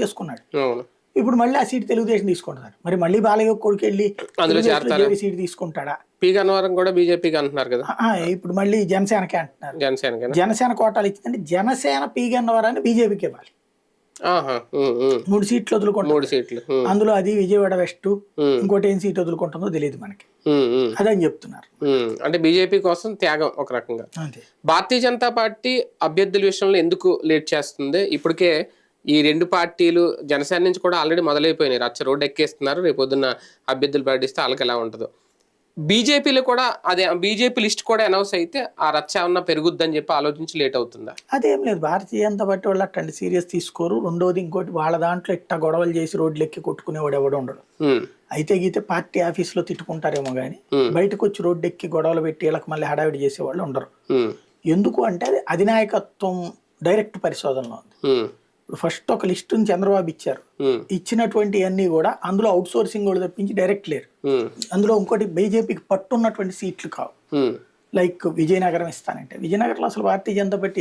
చేసుకున్నాడు. ఇప్పుడు మళ్ళీ ఆ సీట్ తెలుగుదేశం తీసుకుంటున్నారు మరి మళ్ళీ బాలయ్య కొడుకు వెళ్ళి సీట్ తీసుకుంటాడా? పి గన్నవరం కూడా బీజేపీకి అంటున్నారు కదా? ఇప్పుడు మళ్ళీ జనసేనకే అంటున్నారు. జనసేనకేనా? జనసేన కోటాలు ఇచ్చిందంటే జనసేన పీగన్నవరాన్ని బీజేపీకి ఇవ్వాలి. మూడు సీట్లు వదులుకుంటారు మూడు సీట్లు అందులో అది విజయవాడ వెస్ట్ ఇంకోటి ఏం సీట్ వదులుకుంటుందో తెలియదు మనకి. అదని చెప్తున్నారు. అంటే బీజేపీ కోసం త్యాగం ఒక రకంగా. భారతీయ జనతా పార్టీ అభ్యర్థుల విషయంలో ఎందుకు లేట్ చేస్తుంది? ఇప్పటికే ఈ రెండు పార్టీలు జనసేన నుంచి కూడా ఆల్రెడీ మొదలైపోయినాయి. రచ్చ రోడ్డు ఎక్కేస్తున్నారు. రేపు పొద్దున్న అభ్యర్థులు ప్రకటిస్తే వాళ్ళకి ఎలా ఉంటుందో. బీజేపీలో కూడా అదే బీజేపీ లిస్ట్ కూడా అనౌన్స్ అయితే ఆ రచ్చ ఏమన్నా పెరుగుద్దని చెప్పి ఆలోచించి లేట్ అవుతుందా? అదేం లేదు. భారతీయ జనతా పార్టీ వాళ్ళు అట్టండి సీరియస్ తీసుకోరు. రెండోది ఇంకోటి వాళ్ళ దాంట్లో ఇట్ట గొడవలు చేసి రోడ్లు ఎక్కి కొట్టుకునేవాడు ఎవడు ఉండడు. అయితే గీతే పార్టీ ఆఫీస్లో తిట్టుకుంటారేమో కానీ. బయటకు వచ్చి రోడ్డు ఎక్కి గొడవలు పెట్టి వీళ్ళకి మళ్ళీ హడావిడి చేసేవాళ్ళు ఉండరు. ఎందుకు అంటే అది అధినాయకత్వం డైరెక్ట్ పరిశోధనలో ఉంది. ఇప్పుడు ఫస్ట్ ఒక లిస్టుని చంద్రబాబు ఇచ్చారు. ఇచ్చినటువంటి అన్ని కూడా అందులో అవుట్ సోర్సింగ్ కూడా తప్పించి డైరెక్ట్ లేరు. అందులో ఇంకోటి బీజేపీకి పట్టున్నటువంటి సీట్లు కావు. లైక్ విజయనగరం ఇస్తానంటే. విజయనగరంలో అసలు భారతీయ జనతా పార్టీ